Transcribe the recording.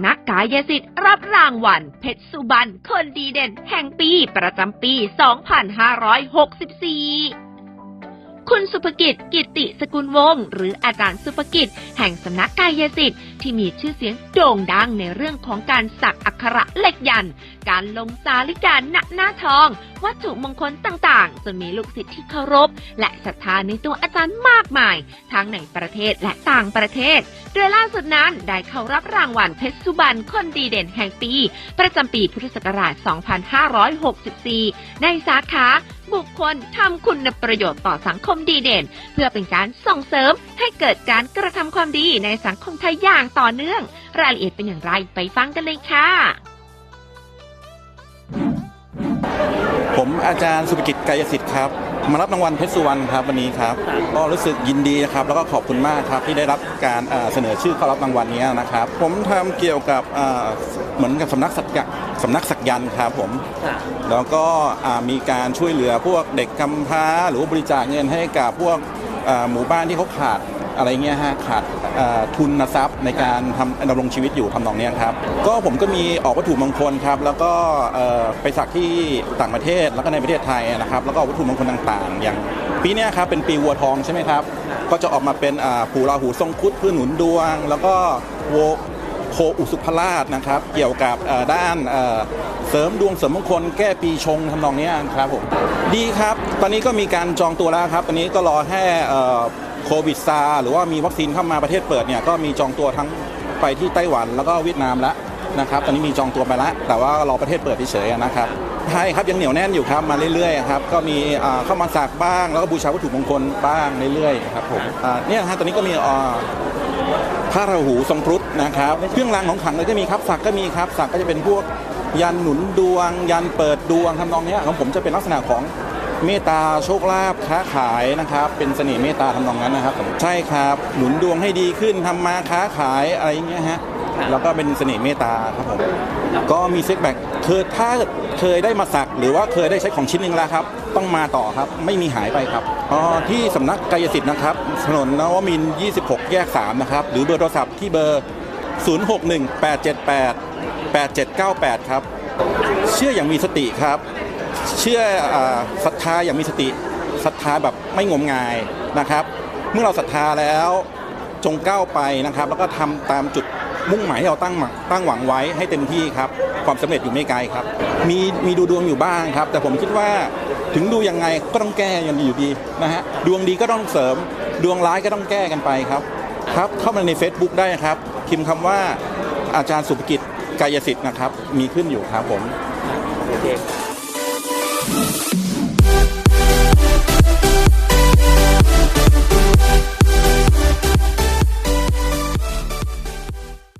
ห่งสำนักกายสิทธิ์รับรางวัลเพชรสุบรรณคนดีเด่นแห่งปีประจำปี 2564คุณสุภกิจกิติสกุลวงศ์หรืออาจารย์สุภกิจ แห่งสำนักกายสิทธิ์ที่มีชื่อเสียงโด่งดังในเรื่องของการสักอักขระเล็กยัน การลงสาลิกาณหน้าทอง วัตถุมงคลต่างๆ จนมีลูกศิษย์ที่เคารพ และศรัทธาในตัวอาจารย์มากมาย ทั้งในประเทศและต่างประเทศ โดยล่าสุดนั้นได้เข้ารับรางวัลเพชรสุบรรณคนดีเด่นแห่งปี ประจำปีพุทธศักราช 2564 ในสาขาบุคคลทำคุณประโยชน์ต่อสังคมดีเด่น เพื่อเป็นการส่งเสริมให้เกิดการกระทำความดีในสังคมไทยอย่างต่อเนื่อง รายละเอียดเป็นอย่างไรไปฟังกันเลยค่ะ อาจารย์สุภกิจกายสิทธิ์ครับ มารับรางวัลเพชรสุวรรณครับวันนี้ครับ ก็รู้สึกยินดีนะครับ แล้วก็ขอบคุณมากครับที่ได้รับการเอ่อเสนอชื่อเข้ารับรางวัลนี้นะครับ ผมทำเกี่ยวกับเอ่อเหมือนกับสำนักสักยะสำนักสักยันต์ครับผม แล้วก็อ่ามีการช่วยเหลือพวกเด็กกำพร้า หรือว่าบริจาคเงินให้กับพวกเอ่อหมู่บ้านที่เขาขาด อะไรเงี้ยฮะขาดทุนทรัพย์ในการทำดำรงชีวิตอยู่ทำนองนี้ครับ ก็ผมก็มีออกวัตถุมงคลครับ แล้วก็ไปสักที่ต่างประเทศแล้วก็ในประเทศไทยนะครับ แล้วก็วัตถุมงคลต่างๆ อย่างปีนี้ครับเป็นปีวัวทองใช่ไหมครับก็จะออกมาเป็นอ่าปู่ราหูทรงคุดเพื่อหนุนดวง แล้วก็โวโคอุสุภราชนะครับ เกี่ยวกับด้านเสริมดวงเสริมมงคลแก้ปีชงทำนองนี้ครับผมดีครับ ตอนนี้ก็มีการจองตัวแล้วครับ ตอนนี้ก็รอแค่ โควิดซาหรือว่ามีวัคซีนเข้ามาประเทศเปิดเนี่ยก็มีจองตัวทั้งไปที่ไต้หวันแล้วก็เวียดนามแล้วนะครับตอนนี้มีจองตัวไปแล้วแต่ว่ารอประเทศเปิดเฉยๆนะครับใช่ครับยังเหนียวแน่นอยู่ครับมาเรื่อยๆครับก็มีอ่าเข้ามาสักบ้าง แล้วก็บูชาวัตถุมงคลบ้างเรื่อยๆครับผมอ่าเนี่ยฮะตอนนี้ก็มีอ่าพระราหูทรงครุฑนะครับเครื่องรางของขลังเลยก็มีครับสักก็มีครับสักก็จะเป็นพวกยันหนุนดวง ยันเปิดดวงทำนองเนี้ยของผมจะเป็นลักษณะของ เมตตาโชคลาภค้าขายนะครับ เป็นเสน่ห์เมตตาทำนองนั้นนะครับผมใช่ครับหนุนดวงให้ดีขึ้นทำมาค้าขายอะไรอย่างเงี้ยฮะแล้วก็เป็นเสน่ห์เมตตาครับผมก็มีเซ็กแบ็กคือถ้าเคยได้มาสัก หรือว่าเคยได้ใช้ของชิ้นหนึ่งแล้วครับ ต้องมาต่อครับไม่มีหายไปครับอ๋อที่สำนักกายสิทธิ์นะครับถนนนวมินทร์26 แยก 3 นะครับ หรือเบอร์โทรศัพท์ที่เบอร์ 061878 8798 ครับ เชื่ออย่างมีสติครับ เชื่อศรัทธาอย่างมีสติศรัทธาแบบไม่งมงายนะครับ เมื่อเราศรัทธาแล้วจงก้าวไปนะครับ แล้วก็ทำตามจุดมุ่งหมายที่เราตั้งตั้งหวังไว้ให้เต็มที่ครับ ความสำเร็จอยู่ไม่ไกลครับ มีมีดูดวงอยู่บ้างครับ แต่ผมคิดว่าถึงดูยังไงก็ต้องแก้กันอยู่ดีนะฮะดวงดีก็ต้องเสริม ดวงร้ายก็ต้องแก้กันไปครับครับเข้ามาใน Facebook ได้นะครับพิมพ์คำว่าอาจารย์สุภกิจกายสิทธิ์นะครับ มีขึ้นอยู่ครับผมโอเค Thank you.